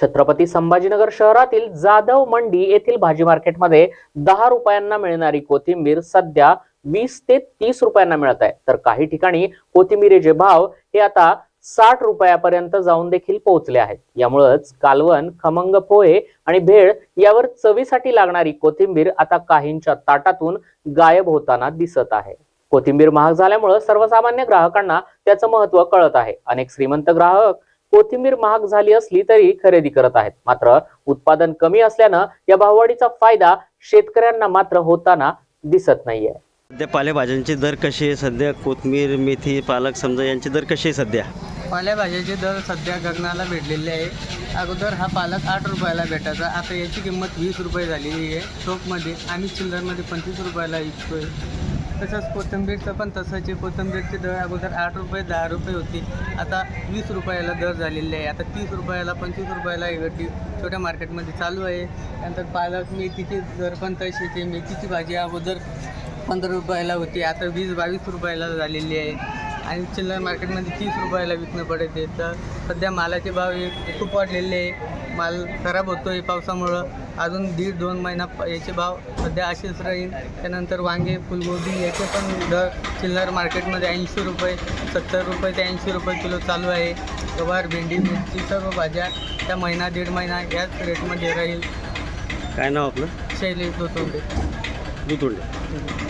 छत्रपती संभाजीनगर शहरातील जाधव मंडी येथील भाजी मार्केटमध्ये दहा रुपयांना मिळणारी कोथिंबीर सध्या वीस ते तीस रुपयांना मिळत आहे. तर काही ठिकाणी कोथिंबीरीचे भाव हे आता साठ रुपयापर्यंत जाऊन देखील पोहोचले आहेत. यामुळेच कालवण खमंग पोहे आणि भेळ यावर चवीसाठी लागणारी कोथिंबीर आता काहींच्या ताटातून गायब होताना दिसत आहे. कोथिंबीर महाग झाल्यामुळे सर्वसामान्य ग्राहकांना त्याचं महत्त्व कळत आहे. अनेक श्रीमंत ग्राहक कोथिंबीर महाग झाली असली तरी खरेदी करत आहेत. मात्र उत्पादन कमी असल्यानं या भाववाढीचा फायदा शेतकऱ्यांना मात्र होताना दिसत नाहीये. सध्या पालेभाज्यांचे दर कसे आहे सध्या कोथमीर मेथी पालक समजा यांचे दर कसे आहे सध्या? पालेभाज्याचे दर सध्या गगनाला भेटलेले आहे. अगोदर हा पालक आठ रुपयाला भेटायचा. आता याची किंमत वीस रुपये झालेली आहे. टोपमध्ये आम्ही चिल्लरमध्ये पंचवीस रुपयाला विकतोय तसंच कोथिंबीरचं पण तसंच आहे. कोथिंबीरचे दर अगोदर आठ रुपये दहा रुपये होती. आता वीस रुपयाला दर झालेले आहे. आता तीस रुपयाला पंचवीस रुपयाला इकडे छोट्या मार्केटमध्ये चालू आहे. त्यानंतर पालक मेथीचे दर पण तसेच आहे मेथीची भाजी अगोदर पंधरा रुपयाला होती. आता वीस बावीस रुपयाला झालेली आहे. आणि चिल्लर मार्केटमध्ये तीस रुपयाला विकणं पडते तर सध्या मालाचे भाव खूप वाढलेले आहे. माल खराब होतो आहे पावसामुळं. अजून दीड दोन महिना याचे भाव सध्या असेच राहील. त्यानंतर वांगे फुलगोबी याचे पण दर चिल्लर मार्केटमध्ये ऐंशी रुपये सत्तर रुपये ते ऐंशी रुपये किलो चालू आहे. गवार भेंडी मिरची सर्व भाज्या त्या महिना दीड महिना याच रेटमध्ये राहील. काय नाव आपलं? शैली दोतोंडे. दुतुंडे.